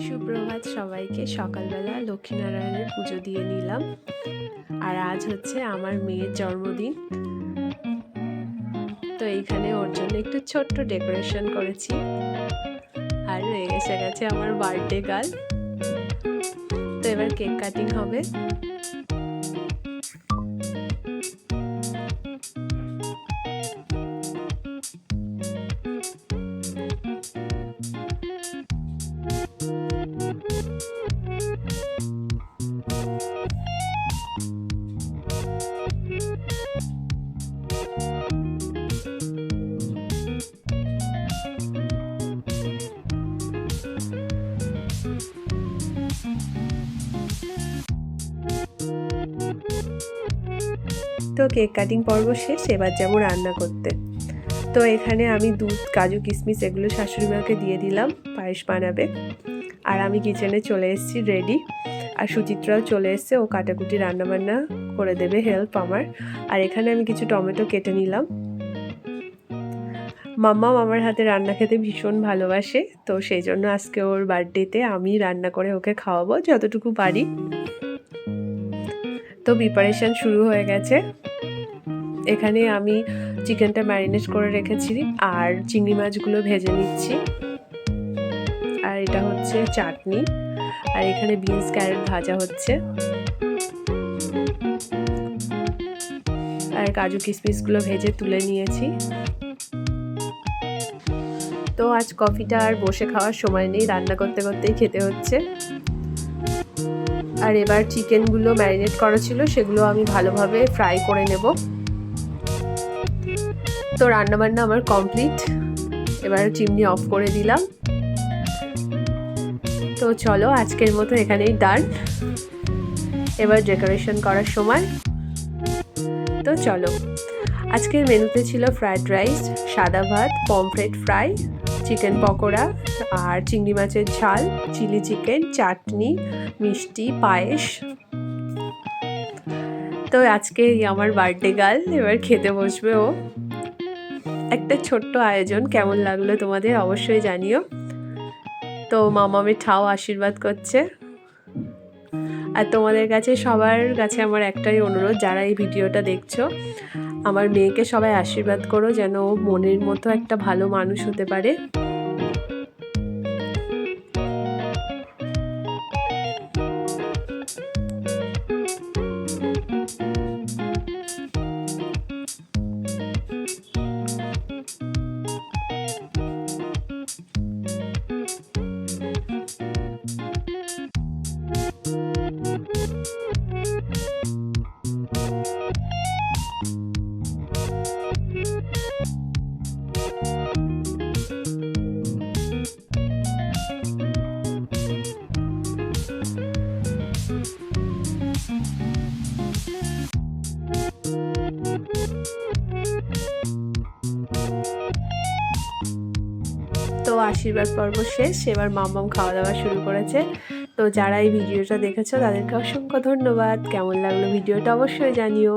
সুপ্রভাত সবাইকে। সকালবেলা লক্ষ্মীনারায়ণের পুজো দিয়ে নিলাম। আর আজ হচ্ছে আমার মেয়ের জন্মদিন। তো এইখানে ওর জন্য একটু ছোট্ট ডেকোরেশন করেছি। আর এসে গেছে আমার বার্থডে গার্ল। তো এবার কেক কাটিং হবে। তো কেক কাটিং পর্ব শেষ, এবার যাব রান্না করতে। তো এখানে আমি দুধ, কাজু কিশমিশ এগুলো শাশুড়ি মাকে দিয়ে দিলাম, পায়েস বানাবে। আর আমি কিচেনে চলে এসেছি রেডি। আর সুচিত্রাও চলে এসছে, ও কাটাকুটি রান্নাবান্না করে দেবে, হেল্প আমার। আর এখানে আমি কিছু টমেটো কেটে নিলাম। মাম্মা আমার হাতে রান্না খেতে ভীষণ ভালোবাসে, তো সেই জন্য আজকে ওর বার্থডেতে আমি রান্না করে ওকে খাওয়াবো, যতটুকু পারি। তো প্রিপারেশান শুরু হয়ে গেছে। এখানে আমি চিকেনটা ম্যারিনেট করে রেখেছি আর চিংড়ি মাছগুলো ভেজে নিচ্ছি। আর এটা হচ্ছে চাটনি। আর এখানে বিনস, ক্যারেট ভাজা হচ্ছে। আর কাজু কিশমিশগুলো ভেজে তুলে নিয়েছি। তো আজ কফিটা আর বসে খাওয়ার সময় নেই, রান্না করতে করতেই খেতে হচ্ছে। আর এবার চিকেনগুলো ম্যারিনেট করা ছিল, সেগুলো আমি ভালোভাবে ফ্রাই করে নেব। তো রান্নাবান্না আমার কমপ্লিট। এবার চিমনি অফ করে দিলাম। তো চলো, আজকের মতো এখানেই ডান। এবার ডেকোরেশন করার সময়। তো চলো, আজকের মেনুতে ছিল ফ্রায়েড রাইস, সাদা ভাত, পমফ্রেট ফ্রাই, চিকেন পকোড়া আর চিংড়ি মাছের ঝাল, চিলি চিকেন, চাটনি, মিষ্টি, পায়েস। তো আজকে আমার বার্থডে গার্ল, এবার খেতে বসবে ও। একটা ছোট্ট আয়োজন, কেমন লাগল তোমাদের অবশ্যই জানিও। তো মামা ঠাও আশীর্বাদ করছে। আর তোমাদের কাছে, সবার কাছে আমার একটাই অনুরোধ, যারা এই ভিডিওটা দেখছ, আমার মেয়েকে সবাই আশীর্বাদ করো যেন মনের মতো একটা ভালো মানুষ হতে পারে। আশীর্বাদ পর্ব শেষ। এবার মাম মাম খাওয়া দাওয়া শুরু করেছে। তো যারা এই ভিডিওটা দেখেছ, তাদেরকে অসংখ্য ধন্যবাদ। কেমন লাগল ভিডিওটা অবশ্যই জানিও।